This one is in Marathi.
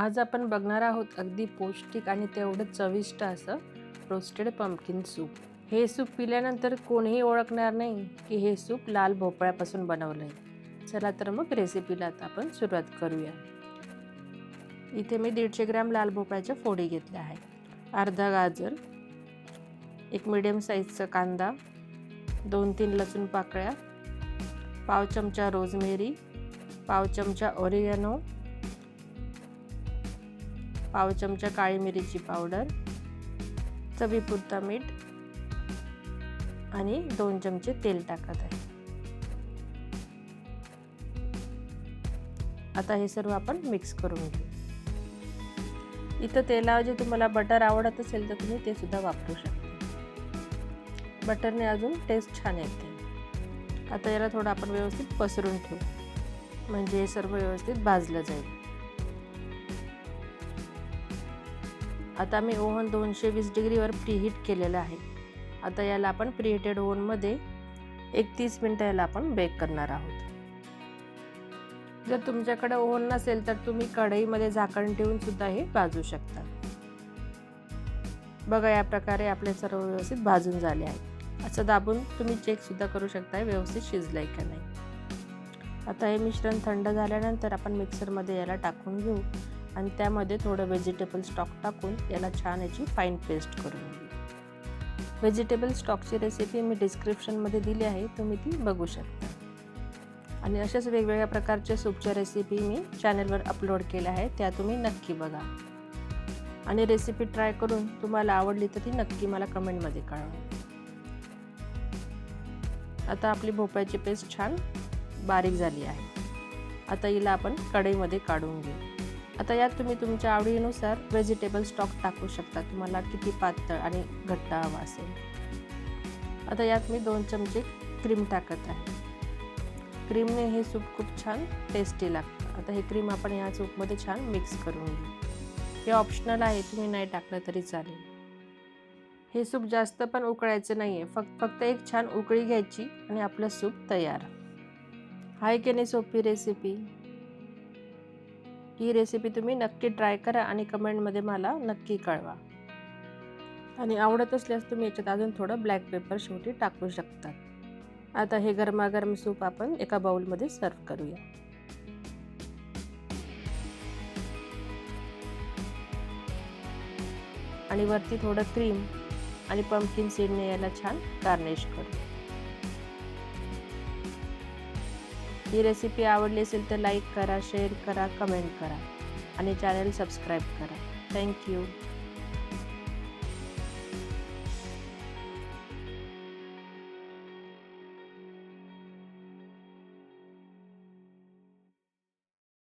आज आपण बघणार आहोत अगदी पौष्टिक आणि तेवढं चविष्ट असं रोस्टेड पंपकिन सूप हे सूप पिल्यानंतर कोणीही ओळखणार नाही की हे सूप लाल भोपळ्यापासून बनवलं आहे चला तर मग रेसिपीला आता आपण सुरुवात करूया. इथे मी दीडशे ग्रॅम लाल भोपळ्याच्या फोडी घेतल्या आहे अर्धा गाजर एक मिडियम साईजचा कांदा दोन तीन लसूण पाकळ्या पाव चमचा रोजमेरी पाव चमचा ओरिगॅनो पाव चमचा काळी मिरीची पावडर चवीपुरता मीठ आणि दोन चमचे तेल टाकत आहे. आता हे सर्व आपण मिक्स करून घेऊ. इथं तेलाऐवजी तुम्हाला बटर आवडत असेल तर तुम्ही ते सुद्धा वापरू शकता. बटरने अजून टेस्ट छान येते. आता याला थोडं आपण व्यवस्थित पसरून ठेवू. म्हणजे हे सर्व व्यवस्थित भाजलं जाईल. आता मी ओव्हन दोनशे वीस डिग्रीवर प्रीहीट केलेलं आहे. आता याला आपण प्रीहिटेड ओव्हनमध्ये एक तीस मिनटं याला आपण बेक करणार आहोत. जर तुमच्याकडे ओव्हन नसेल तर तुम्ही कढईमध्ये झाकण ठेवून सुद्धा हे भाजू शकता. बघा या प्रकारे आपले सर्व व्यवस्थित भाजून झाले आहे. असं दाबून तुम्ही चेक सुद्धा करू शकता व्यवस्थित शिजलंय का नाही. आता हे मिश्रण थंड झाल्यानंतर आपण मिक्सरमध्ये याला टाकून घेऊ. आणि त्यामध्ये थोडं व्हेजिटेबल स्टॉक टाकून याला छान याची फाईन पेस्ट करून व्हेजिटेबल स्टॉकची रेसिपी मी डिस्क्रिप्शनमध्ये दिली आहे तुम्ही ती बघू शकता. आणि अशाच वेगवेगळ्या प्रकारच्या सूपच्या रेसिपी मी चॅनलवर अपलोड केल्या आहेत त्या तुम्ही नक्की बघा. आणि रेसिपी ट्राय करून तुम्हाला आवडली तर ती नक्की मला कमेंटमध्ये कळवा. आता आपली भोपळ्याची पेस्ट छान बारीक झाली आहे. आता हिला आपण कढईमध्ये काढून घेऊ. आता यात तुम्ही तुमच्या आवडीनुसार व्हेजिटेबल स्टॉक टाकू शकता. तुम्हाला किती पातळ आणि घट्ट हवा असेल. आता यात मी दोन चमचे क्रीम टाकत आहे. क्रीमने हे सूप खूप छान टेस्टी लागतं. आता हे क्रीम आपण या सूपमध्ये छान मिक्स करून घेऊ. हे ऑप्शनल आहे तुम्ही नाही टाकलं तरी चालेल. हे सूप जास्त पण उकळायचं नाही आहे फक्त फक्त एक छान उकळी घ्यायची आणि आपलं सूप तयार. हाय की नाही सोपी रेसिपी ही रेसिपी तुम्ही नक्की ट्राय करा आणि कमेंटमध्ये मला नक्की कळवा. आणि आवडत असल्यास तुम्ही याच्यात अजून थोडं ब्लॅक पेपर शेवटी टाकू शकता. आता हे गरमागरम सूप आपण एका बाउलमध्ये सर्व करूया. आणि वरती थोडं क्रीम आणि पंपकिन सीडने याला छान गार्निश करू ही रेसिपी आवडली असेल तर लाईक करा शेअर करा कमेंट करा. आणि चॅनल सबस्क्राईब करा. थँक्यू